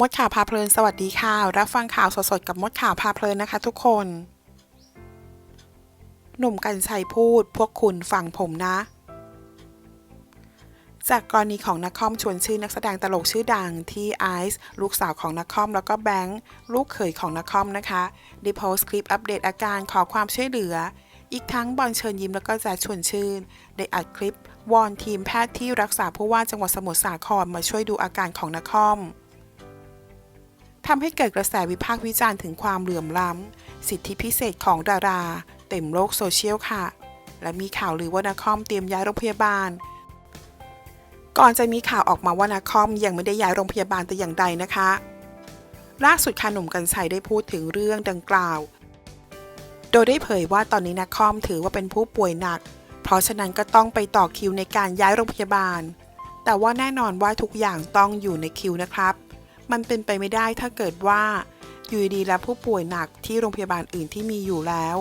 มดข่าวพาเพลินสวัสดีค่ะ รับฟังข่าวสดๆกับมดข่าวพาเพลินนะคะทุกคน หนุ่มกัญชัยพูดพวกคุณฟังผมนะ จากกรณีของนักคอมชวนชื่อนักแสดงตลกชื่อดังที่ไอซ์ลูกสาวของนักคอมแล้วก็แบงค์ลูกเขยของนักคอมนะคะได้โพสต์คลิปอัปเดตอาการขอความช่วยเหลือ อีกทั้งบอลเชิญยิ้มแล้วก็แจ๊ชวนชื่นได้อัดคลิปวอนทีมแพทย์ที่รักษาผู้ว่าจังหวัดสมุทรสาครมาช่วยดูอาการของนักคอม ทำให้เกิดกระแสวิพากษ์วิจารณ์ถึงความเหลื่อมล้ำ สิทธิพิเศษของดารา เต็มโลกโซเชียลค่ะ และมีข่าวลือว่านาคอมเตรียมย้ายโรงพยาบาล ก่อนจะมีข่าวออกมาว่านาคอมยังไม่ได้ย้ายโรงพยาบาลแต่อย่างใดนะคะ ล่าสุดค่ะหนุ่มกัญชัยได้พูดถึงเรื่องดังกล่าว โดยได้เผยว่าตอนนี้นาคอมถือว่าเป็นผู้ป่วยหนัก เพราะฉะนั้นก็ต้องไปต่อคิวในการย้ายโรงพยาบาล แต่ว่าแน่นอนว่าทุกอย่างต้องอยู่ในคิวนะครับ มันเป็นไปไม่ได้ถ้าเกิดว่าอยู่ดีๆแล้วผู้ป่วยหนักที่โรงพยาบาลอื่นที่มีอยู่แล้ว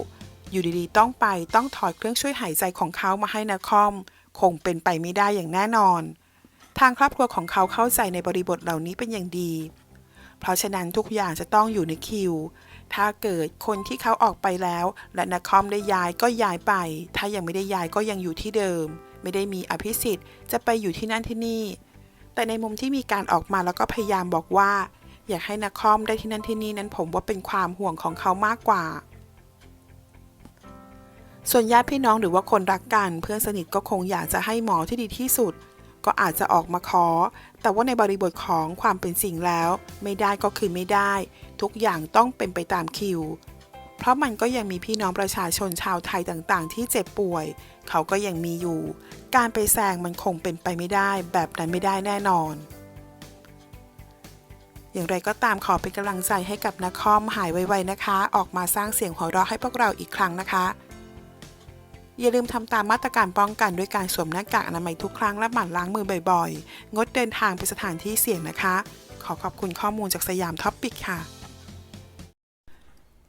อยู่ดีๆ ต้องไปต้องถอดเครื่องช่วยหายใจของเขามาให้นาคอม คงเป็นไปไม่ได้อย่างแน่นอน ทางครอบครัวของเขาเข้าใจในบริบทเหล่านี้เป็นอย่างดี เพราะฉะนั้นทุกอย่างจะต้องอยู่ในคิว ถ้าเกิดคนที่เขาออกไปแล้ว และนาคอมได้ย้ายก็ย้ายไป ถ้ายังไม่ได้ย้ายก็ยังอยู่ที่เดิม ไม่ได้มีอภิสิทธิ์จะไปอยู่ที่นั่นที่นี่ แต่ในมุมที่มีการออกมาแล้วก็พยายามบอกว่า อยากให้นาคอมได้ที่นั่นที่นี่นั้นผมว่าเป็นความห่วงของเขามากกว่า ส่วนญาติพี่น้องหรือว่าคนรักกัน เพื่อนสนิทก็คงอยากจะให้หมอที่ดีที่สุด ก็อาจจะออกมาขอ แต่ว่าในบริบทของความเป็นสิ่งแล้ว ไม่ได้ก็คือไม่ได้ ทุกอย่างต้องเป็นไปตามคิว เพราะมันก็ยังมีพี่น้องประชาชนชาวไทยต่างๆ ที่เจ็บป่วย เขาก็ยังมีอยู่ การไปแซงมันคงเป็นไปไม่ได้ แบบนั้นไม่ได้แน่นอน อย่างไรก็ตามขอเป็นกำลังใจให้กับนักคอมหายไวๆนะคะ ออกมาสร้างเสียงหัวเราะให้พวกเราอีกครั้งนะคะ อย่าลืมทำตามมาตรการป้องกันด้วยการสวมหน้ากากอนามัยทุกครั้งและหมั่นล้างมือบ่อยๆ งดเดินทางไปสถานที่เสี่ยงนะคะ ขอขอบคุณข้อมูลจากสยามท็อปปิกค่ะ